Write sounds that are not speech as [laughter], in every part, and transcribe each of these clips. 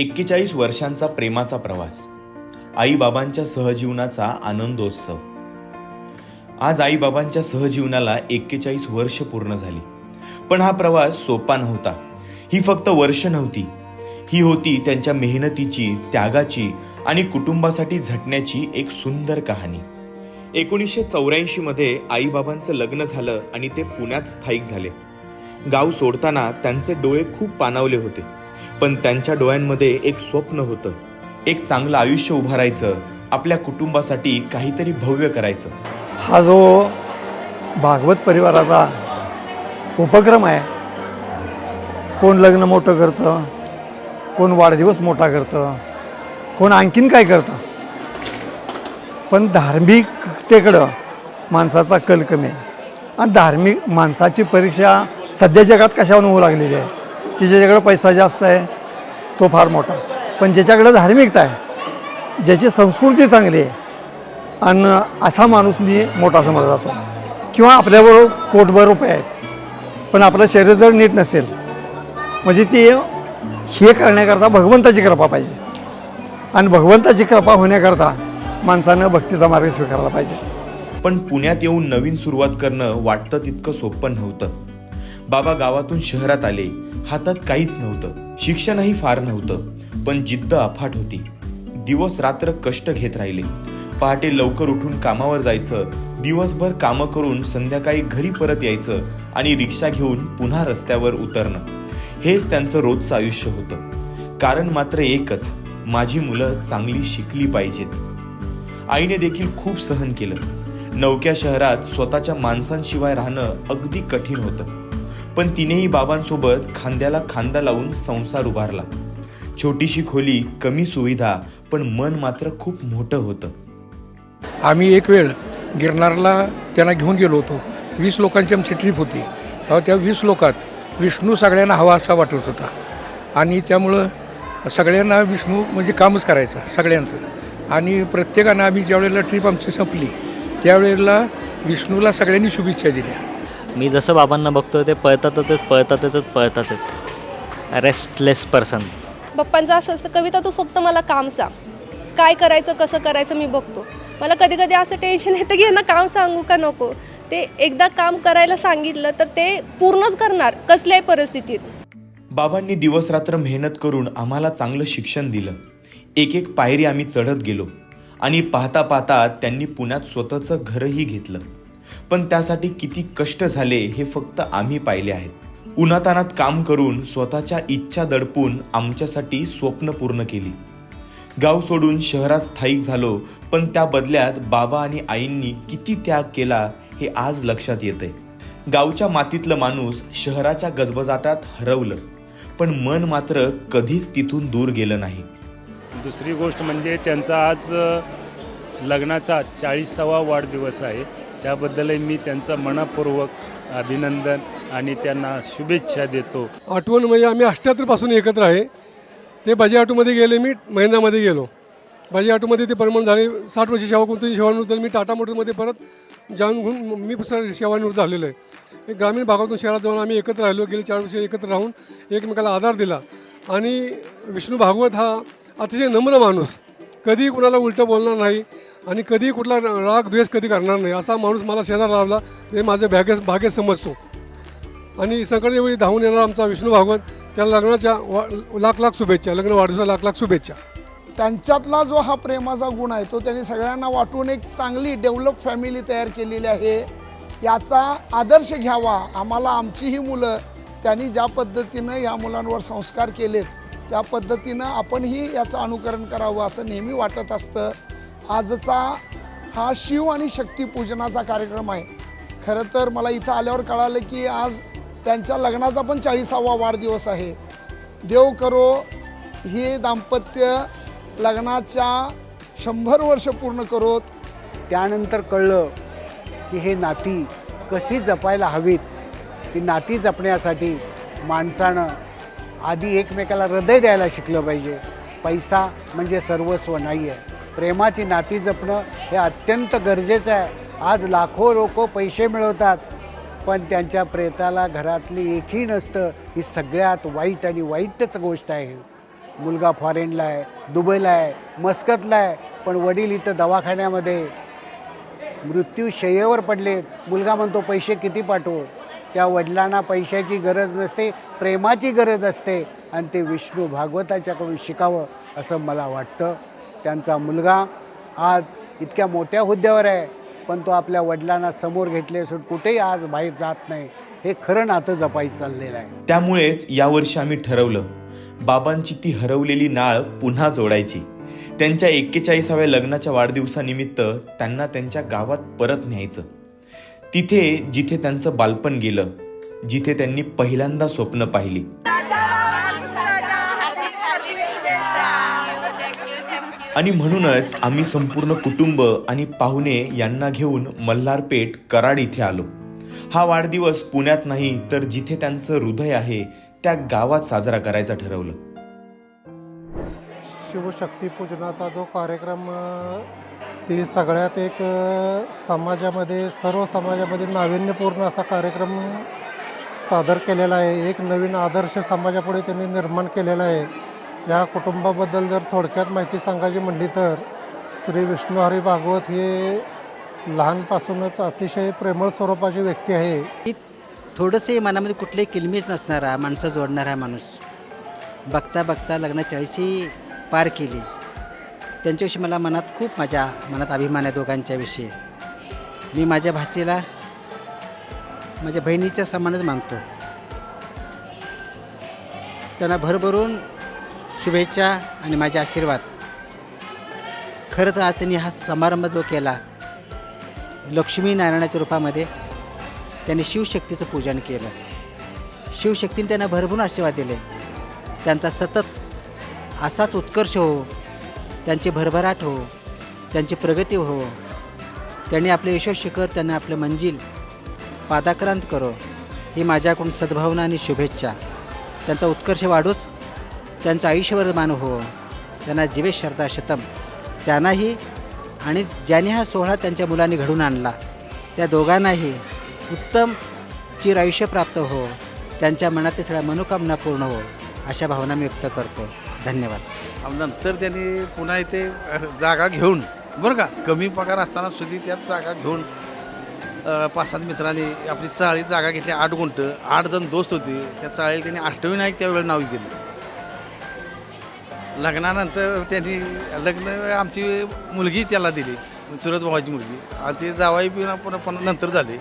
एक्केचाळीस वर्षांचा प्रेमाचा प्रवास आईबाबांच्या सहजीवनाचा आनंदोत्सव. आज आईबाबांच्या सहजीवनाला एक्केचाळीस वर्ष पूर्ण झाली. पण हा प्रवास सोपा नव्हता. ही फक्त वर्ष नव्हती. ही होती त्यांच्या मेहनतीची त्यागाची आणि कुटुंबासाठी झटण्याची एक सुंदर कहाणी. एकोणीसशे चौऱ्याऐंशीमध्ये आईबाबांचं लग्न झालं आणि ते पुण्यात स्थायिक झाले. गाव सोडताना त्यांचे डोळे खूप पाणावले होते. पण त्यांच्या डोळ्यांमध्ये एक स्वप्न होतं. एक चांगलं आयुष्य उभारायचं आपल्या कुटुंबासाठी काहीतरी भव्य करायचं. हा जो भागवत परिवाराचा उपक्रम आहे कोण लग्न मोठं करतं कोण वाढदिवस मोठा करतं कोण आणखीन काय करतं. पण धार्मिकतेकडं माणसाचा कल कमी आहे आणि धार्मिक माणसाची परीक्षा सध्या जगात कशावर होऊ लागलेली आहे? की ज्याच्याकडे पैसा जास्त आहे तो फार मोठा. पण ज्याच्याकडे धार्मिकता आहे ज्याची संस्कृती चांगली आहे आणि असा माणूस मी मोठा समजला जातो. किंवा आपल्याबरोबर कोटभर रुपये आहेत पण आपलं शरीर जर नीट नसेल म्हणजे ते हे करण्याकरता भगवंताची कृपा पाहिजे. आणि भगवंताची कृपा होण्याकरता माणसानं भक्तीचा मार्ग स्वीकारला पाहिजे. पण पुण्यात येऊन नवीन सुरुवात करणं वाटतं तितकं सोपं नव्हतं. बाबा गावातून शहरात आले. हातात काहीच नव्हतं. शिक्षणही फार नव्हतं. पण जिद्द अफाट होती. दिवस रात्र कष्ट घेत राहिले. पहाटे लवकर उठून कामावर जायचं. दिवसभर कामं करून संध्याकाळी घरी परत यायचं आणि रिक्षा घेऊन पुन्हा रस्त्यावर उतरणं. हेच त्यांचं रोजचं आयुष्य होतं. कारण मात्र एकच माझी मुलं चांगली शिकली पाहिजेत. आईने देखील खूप सहन केलं. नवक्या शहरात स्वतःच्या माणसांशिवाय राहणं अगदी कठीण होतं. पण तिनेही बाबांसोबत खांद्याला खांदा लावून संसार उभारला. छोटीशी खोली कमी सुविधा पण मन मात्र खूप मोठं होतं. आम्ही एक वेळ गिरनारला त्यांना घेऊन गेलो होतो. वीस लोकांची आमची ट्रीप होती. तेव्हा त्या वीस लोकात विष्णू सगळ्यांना हवा असा वाटत होता. आणि त्यामुळं सगळ्यांना विष्णू म्हणजे कामच करायचं सगळ्यांचं. आणि प्रत्येकानं आम्ही ज्यावेळेला ट्रीप आमची संपली त्यावेळेला विष्णूला सगळ्यांनी शुभेच्छा दिल्या. मी जसं बाबांना बघतो ते पळतातच पळतातच पळतातच रेस्टलेस पर्सन पप्पांचं असं असतं कविता तू फक्त मला काम सांग. काय करायचं कसं करायचं मी बघतो. मला कधी कधी असं टेन्शन येतं की यांना काम सांगू का नको? ते एकदा काम करायला सांगितलं तर ते पूर्णच करणार कसल्याही परिस्थितीत. बाबांनी दिवसरात्र मेहनत करून आम्हाला चांगलं शिक्षण दिलं. एक एक पायरी आम्ही चढत गेलो आणि पाहता पाहता त्यांनी पुण्यात स्वतःचं घरही घेतलं. पण त्यासाठी किती कष्ट झाले हे फक्त आम्ही पाहिले आहेत. उन्हातानात काम करून स्वतःच्या इच्छा दडपून आमच्यासाठी स्वप्न पूर्ण केली. गाव सोडून शहरात स्थायिक झालो पण त्या बदल्यात बाबा आणि आईंनी किती त्याग केला हे आज लक्षात येते गावच्या मातीतलं माणूस शहराच्या गजबजाटात हरवलं पण मन मात्र कधीच तिथून दूर गेलं नाही. दुसरी गोष्ट म्हणजे त्यांचा आज लग्नाचा चाळीसावा वाढदिवस आहे. त्याबद्दलही मी त्यांचा मनापूर्वक अभिनंदन आणि त्यांना शुभेच्छा देतो. आठवण म्हणजे आम्ही अठ्ठ्याहत्तरपासून एकत्र आहे. ते बाजी ऑटोमध्ये गेले मी महिन्यामध्ये गेलो. बाजी ऑटोमध्ये ते परमाण झाले. साठ वर्ष सेवा कोणतरी सेवानिवृत्त झाले. मी टाटा मोटरमध्ये परत जाऊन घेऊन मी सर सेवानिवृत्त झालेलो आहे. ग्रामीण भागातून शहरात जाऊन आम्ही एकत्र राहिलो गेले चार वर्ष एकत्र राहून एकमेकाला आधार दिला. आणि विष्णू भागवत हा अतिशय नम्र माणूस. कधी कुणाला उलटं बोलणार नाही. आणि कधी कुठला राग द्वेष कधी करणार नाही. असा माणूस मला शेजार लावला ते माझं भाग्य भाग्य समजतो. आणि संकटाच्या वेळी धावून येणारा आमचा विष्णू भागवत. त्याला लग्नाच्या वा लाख लाख शुभेच्छा लग्न वाढदिवसा लाख लाख शुभेच्छा. त्यांच्यातला जो हा प्रेमाचा गुण आहे तो त्यांनी सगळ्यांना वाटून एक चांगली डेव्हलप फॅमिली तयार केलेली आहे. याचा आदर्श घ्यावा. आम्हाला आमची ही मुलं त्यांनी ज्या पद्धतीनं या मुलांवर संस्कार केलेत त्या पद्धतीनं आपणही याचं अनुकरण करावं असं नेहमी वाटत असतं. आजचा हा शिव आणि शक्तीपूजनाचा कार्यक्रम आहे. खरं तर मला इथं आल्यावर कळालं की आज त्यांच्या लग्नाचा पण चाळीसावा वाढदिवस आहे. देव करो हे दाम्पत्य लग्नाच्या शंभर वर्ष पूर्ण करोत. त्यानंतर कळलं की हे नाती कशी जपायला हवीत ती नाती जपण्यासाठी माणसानं आधी एकमेकाला हृदय द्यायला शिकलं पाहिजे. पैसा म्हणजे सर्वस्व नाही आहे प्रेमाची नाती जपणं हे अत्यंत गरजेचं आहे. आज लाखो लोक पैसे मिळवतात पण त्यांच्या प्रेताला घरातली एकही नसतं. ही सगळ्यात वाईट आणि वाईटच गोष्ट आहे. मुलगा फॉरेनला आहे दुबईला आहे मस्कतला आहे पण वडील इथं दवाखान्यामध्ये. मृत्यूशय्येवर पडलेत मुलगा म्हणतो पैसे किती पाठवू? त्या वडिलांना पैशाची गरज नसते प्रेमाची गरज असते. आणि ते विष्णू भागवताच्याकडून शिकावं असं मला वाटतं. त्यांचा मुलगा आज इतक्या मोठ्या हुद्द्यावर आहे पण तो आपल्या वडिलांना समोर घेतले असून कुठेही आज बाहेर जात नाही. हे खरं नातं जपायचं चाललेलं आहे. त्यामुळेच यावर्षी आम्ही ठरवलं बाबांची ती हरवलेली नाळ पुन्हा जोडायची. त्यांच्या एक्केचाळीसाव्या लग्नाच्या वाढदिवसानिमित्त त्यांना त्यांच्या गावात परत न्यायचं. तिथे जिथे त्यांचं बालपण गेलं जिथे त्यांनी पहिल्यांदा स्वप्न पाहिली. आणि म्हणूनच आम्ही संपूर्ण कुटुंब आणि पाहुणे यांना घेऊन मल्हारपेठ कराड इथे आलो. हा वाढदिवस पुण्यात नाही तर जिथे त्यांचं हृदय आहे त्या गावात साजरा करायचा ठरवलं. शिवशक्तीपूजनाचा जो कार्यक्रम ते सगळ्यात एक समाजामध्ये सर्व समाजामध्ये नाविन्यपूर्ण असा कार्यक्रम सादर केलेला आहे. एक नवीन आदर्श समाजापुढे त्यांनी निर्माण केलेला आहे. या कुटुंबाबद्दल जर थोडक्यात माहिती सांगायची म्हटली तर श्री विष्णुहरी भागवत हे लहानपासूनच अतिशय प्रेमळ स्वरूपाची व्यक्ती आहे. थोडंसंही मनामध्ये कुठलंही किलमीच नसणारा माणसं जोडणारा माणूस. बघता बघता लग्न चाळीशी पार केली. त्यांच्याविषयी मला मनात खूप माझ्या मनात अभिमान आहे दोघांच्याविषयी. मी माझ्या भाचीला माझ्या बहिणीच्या समानच मानतो. त्यांना भरभरून शुभेच्छा आणि माझे आशीर्वाद. खरंच आज त्यांनी हा समारंभ जो केला लक्ष्मीनारायणाच्या रूपामध्ये त्यांनी शिवशक्तीचं पूजन केलं. शिवशक्तीने त्यांना भरभरून आशीर्वाद दिले. त्यांचा सतत असाच उत्कर्ष हो त्यांची भरभराट हो त्यांची प्रगती हो. त्यांनी आपले यशो शिखर त्यांना आपलं मंजिल पादाक्रांत करो. ही माझ्याकडून सद्भावना आणि शुभेच्छा. त्यांचा उत्कर्ष वाढूच त्यांचं आयुष्यवर्धमान हो. त्यांना जीवे शरदा शतम. त्यांनाही आणि ज्याने हा सोहळा त्यांच्या मुलांनी घडून आणला त्या दोघांनाही उत्तम चिर आयुष्य प्राप्त हो. त्यांच्या मनातील सगळ्या मनोकामना पूर्ण हो अशा भावना मी व्यक्त करतो. धन्यवाद. नंतर त्यांनी पुन्हा इथे जागा घेऊन बरं का कमी पगार असताना सुद्धा त्यात जागा घेऊन पाच सात मित्रांनी आपली चाळीत जागा घेतली आठ गुंट आठ जण दोस्त होते. त्या चाळीत त्यांनी अष्टविनायक त्यावेळेला नाव केलं. लग्नानंतर त्यांनी लग्न आमची मुलगी त्याला दिली चुरत भावाची मुलगी. आणि ते जावाई पिऊन पुन्हा पण नंतर झाले.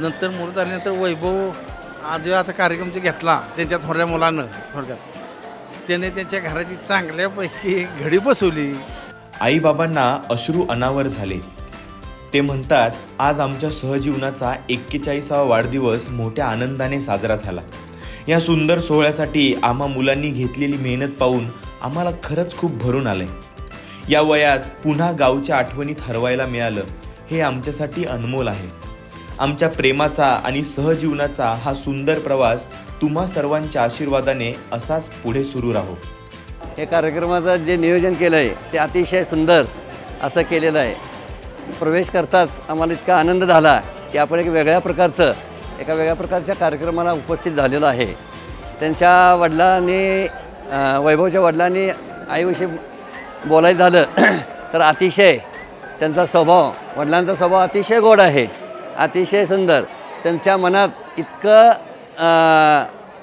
नंतर मुलं झाल्यानंतर वैभव आज जो आता कार्यक्रम जे घेतला त्यांच्या थोड्या मुलानं थोडक्यात त्याने त्यांच्या घराची चांगल्यापैकी घडी बसवली. आईबाबांना अश्रू अनावर झाले. ते म्हणतात आज आमच्या सहजीवनाचा एक्केचाळीसावा वाढदिवस मोठ्या आनंदाने साजरा झाला. या सुंदर सोहळ्यासाठी आम्हा मुलांनी घेतलेली मेहनत पाहून आम्हाला खरंच खूप भरून आलंय. या वयात पुन्हा गावच्या आठवणीत हरवायला मिळालं हे आमच्यासाठी अनमोल आहे. आमच्या प्रेमाचा आणि सहजीवनाचा हा सुंदर प्रवास तुम्हा सर्वांच्या आशीर्वादाने असाच पुढे सुरू राहो. या कार्यक्रमाचं जे नियोजन केलं आहे ते अतिशय सुंदर असं केलेलं आहे. प्रवेश करताच आम्हाला इतका आनंद झाला की आपण एक वेगळ्या प्रकारचं एका वेगळ्या प्रकारच्या कार्यक्रमाला उपस्थित झालेलो आहे. त्यांच्या वडिलांनी वैभवच्या वडिलांनी आईविषयी बोलायचं झालं [clears throat] तर अतिशय त्यांचा स्वभाव वडिलांचा स्वभाव अतिशय गोड आहे. अतिशय सुंदर. त्यांच्या मनात इतकं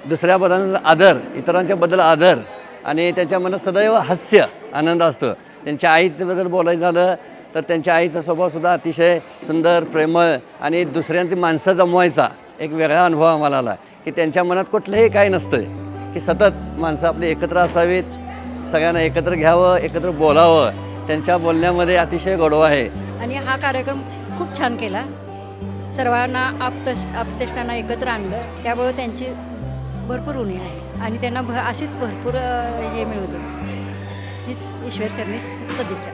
दुसऱ्याबद्दल आदर इतरांच्याबद्दल आदर आणि त्यांच्या मनात सदैव हास्य आनंद असतो. त्यांच्या आईच्याबद्दल बोलायचं झालं तर त्यांच्या आईचा स्वभावसुद्धा अतिशय सुंदर प्रेमळ आणि दुसऱ्यांची माणसं जमवायचा. एक वेगळा अनुभव आम्हाला आला की त्यांच्या मनात कुठलंही काही नसतं की सतत माणसं आपली एकत्र असावीत सगळ्यांना एकत्र घ्यावं एकत्र बोलावं. त्यांच्या बोलण्यामध्ये अतिशय गोडवा आहे. आणि हा कार्यक्रम खूप छान केला. सर्वांना आप्त आप्तेष्टांना एकत्र आणलं. त्यामुळे त्यांची भरपूर उणी आहे. आणि त्यांना भ अशीच भरपूर हे मिळू दे हीच ईश्वरचरणी सदिच्छा.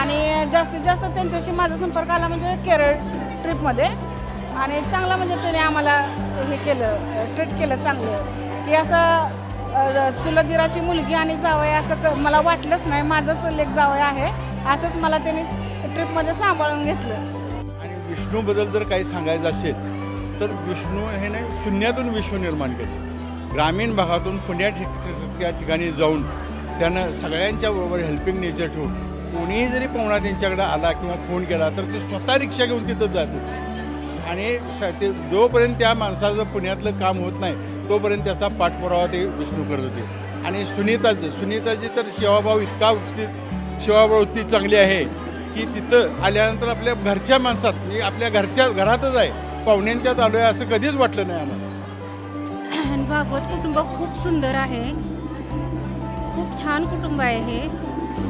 आणि जास्तीत जास्त त्यांच्याशी माझा संपर्क आला म्हणजे केरळ ट्रिपमध्ये. आणि चांगलं म्हणजे त्याने आम्हाला हे केलं ट्रीट केलं चांगलं. की असं अ, चुलत दिराची मुलगी आणि जावय असं क मला वाटलंच नाही माझंच लेख जावय आहे असंच मला त्यांनी ट्रिपमध्ये सांभाळून घेतलं. आणि विष्णूबद्दल जर काही सांगायचं असेल तर विष्णू हे नाही शून्यातून विश्व निर्माण केलं. ग्रामीण भागातून पुण्या त्या ठिकाणी जाऊन त्यानं सगळ्यांच्या बरोबर हेल्पिंग नेचर ठेवून कोणीही जरी पाहुणा त्यांच्याकडे आला किंवा फोन केला तर ते स्वतः रिक्षा घेऊन तिथं जातील आणि स ते जोपर्यंत त्या माणसाचं पुण्यातलं काम होत नाही तोपर्यंत त्याचा पाठपुरावा ते विष्णू करत होते. आणि सुनीताचं सुनीताची तर सेवाभाव इतका वृत्ती सेवावृत्ती चांगली आहे की तिथं आल्यानंतर आपल्या घरच्या माणसात म्हणजे आपल्या घरच्या घरातच आहे. पाहुण्यांच्यात आलो आहे असं कधीच वाटलं नाही आम्हाला. [clears throat] भागवत कुटुंब खूप सुंदर आहे. खूप छान कुटुंब आहे हे.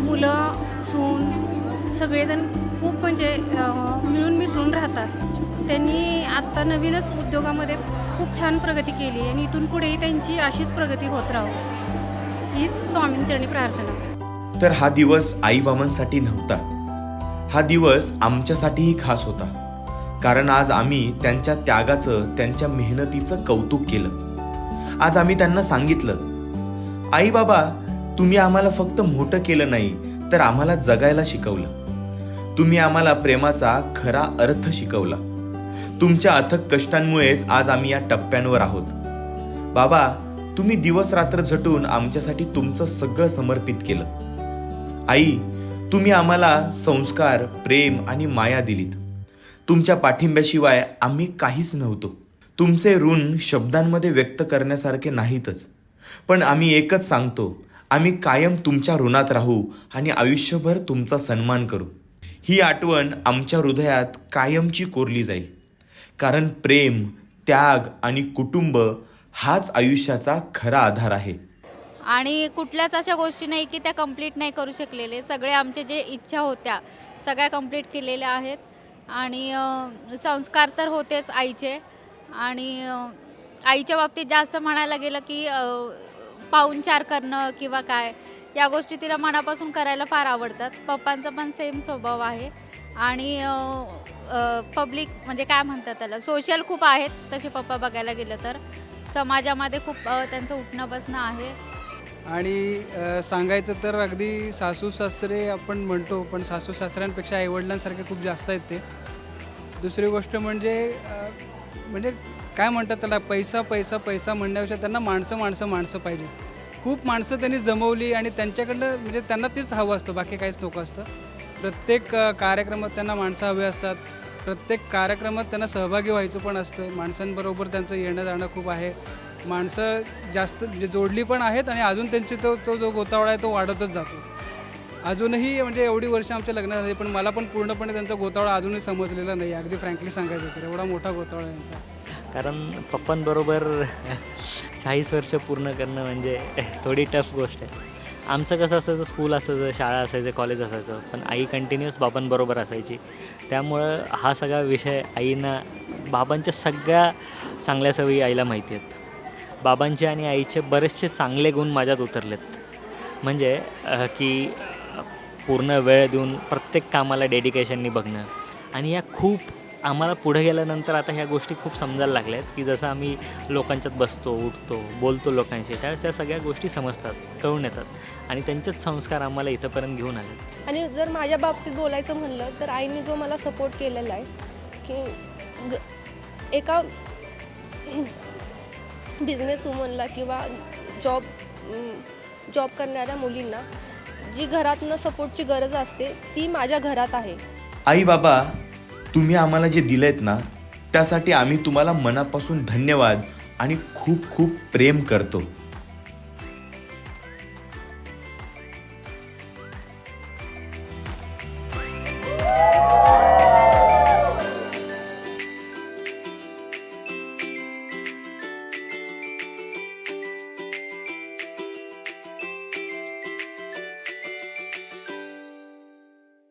मुलं सून सगळेजण खूप म्हणजे मिळून मिसळून राहतात. त्यांनी आत्ता नवीनच उद्योगामध्ये खूप छान प्रगती केली आणि इथून पुढेही त्यांची अशीच प्रगती होत राहो. हीच स्वामींचरणी प्रार्थना. तर हा दिवस आईबाबांसाठी नव्हता. हा दिवस आमच्यासाठीही खास होता. कारण आज आम्ही त्यांच्या त्यागाचं त्यांच्या मेहनतीचं कौतुक केलं. आज आम्ही त्यांना सांगितलं आई बाबा तुम्ही आम्हाला फक्त मोठं केलं नाही तर आम्हाला जगायला शिकवलं. तुम्ही आम्हाला प्रेमाचा खरा अर्थ शिकवला. तुमच्या अथक कष्टांमुळेच आज आम्ही या टप्प्यांवर आहोत. बाबा तुम्ही दिवस रात्र झटून आमच्यासाठी तुमचं सगळं समर्पित केलं. आई तुम्ही आम्हाला संस्कार प्रेम आणि माया दिलीत. तुमच्या पाठिंब्याशिवाय आम्ही काहीच नव्हतो. तुमचे ऋण शब्दांमध्ये व्यक्त करण्यासारखे नाहीतच. पण आम्ही एकच सांगतो आम्ही कायम तुमच्या ऋणात राहू आणि आयुष्यभर तुमचा सन्मान करू. ही आठवण आमच्या हृदयात कायमची कोरली जाईल. कारण प्रेम त्याग आणि कुटुंब हाच आयुष्याचा खरा आधार आहे. आणि कुठल्याच अशा गोष्टी नाही की त्या कंप्लीट नाही करू शकलेले. सगळे आमचे जे इच्छा होत्या सगळ्या कंप्लीट केलेल्या आहेत. आणि संस्कार तर होतेच आईचे. आणि आईच्या बाबतीत जास्त म्हणायला गेलं की पाहुणचार करणं किंवा काय या गोष्टी तिला मनापासून करायला फार आवडतात. पप्पांचा पण सेम स्वभाव आहे. आणि पब्लिक म्हणजे काय म्हणतात त्याला सोशल खूप आहेत. तसे पप्पा बघायला गेलं तर समाजामध्ये खूप त्यांचं उठणं बसणं आहे. आणि सांगायचं तर अगदी सासू सासरे आपण म्हणतो पण सासू सासऱ्यांपेक्षा आईवडिलांसारखे खूप जास्त आहेत ते. दुसरी गोष्ट म्हणजे म्हणजे काय म्हणतात त्याला पैसा पैसा पैसा म्हणण्यापेक्षा त्यांना माणसं माणसं माणसं पाहिजे. खूप माणसं त्यांनी जमवली आणि त्यांच्याकडनं म्हणजे त्यांना तेच हवं असतं बाकी काहीच नको असतं. प्रत्येक कार्यक्रमात त्यांना माणसं हवे असतात. प्रत्येक कार्यक्रमात त्यांना सहभागी व्हायचं पण असतं. माणसांबरोबर त्यांचं येणं जाणं खूप आहे. माणसं जास्त म्हणजे जोडली पण आहेत आणि अजून त्यांची तो तो जो गोतावळा आहे तो वाढतच जातो. अजूनही म्हणजे एवढी वर्ष आमच्या लग्न झाली पण मला पण पूर्णपणे त्यांचा गोतावळा अजूनही समजलेला नाही. अगदी फ्रँकली सांगायचं तर एवढा मोठा गोतावळा यांचा. कारण पप्पांबरोबर चाळीस वर्ष पूर्ण करणं म्हणजे थोडी टफ गोष्ट आहे. आमचं कसं असायचं स्कूल असायचं शाळा असायचं कॉलेज असायचं पण आई कंटिन्युअस बाबांबरोबर असायची. त्यामुळं हा सगळा विषय आईना बाबांच्या सगळ्या चांगल्या सवयी आईला माहिती आहेत. बाबांचे आणि आईचे बरेचसे चांगले गुण माझ्यात उतरलेत. म्हणजे की पूर्ण वेळ देऊन प्रत्येक कामाला डेडिकेशननी बघणं. आणि या खूप आम्हाला पुढे गेल्यानंतर आता ह्या गोष्टी खूप समजायला लागल्या आहेत की जसं आम्ही लोकांच्यात बसतो उठतो बोलतो लोकांशी त्यावेळेस त्या सगळ्या गोष्टी समजतात कळून येतात. आणि त्यांचेच संस्कार आम्हाला इथंपर्यंत घेऊन आले आणि जर माझ्या बाबतीत बोलायचं म्हणलं तर आईने जो मला सपोर्ट केलेला आहे की ग एका बिझनेस वुमनला किंवा जॉब जॉब करणाऱ्या मुलींना जी घरातनं सपोर्टची गरज असते ती माझ्या घरात आहे. आई बाबा तुम्ही आम्हाला जे दिलेत ना त्यासाठी आम्ही तुम्हाला मनापासून धन्यवाद आणि खूप खूप प्रेम करतो.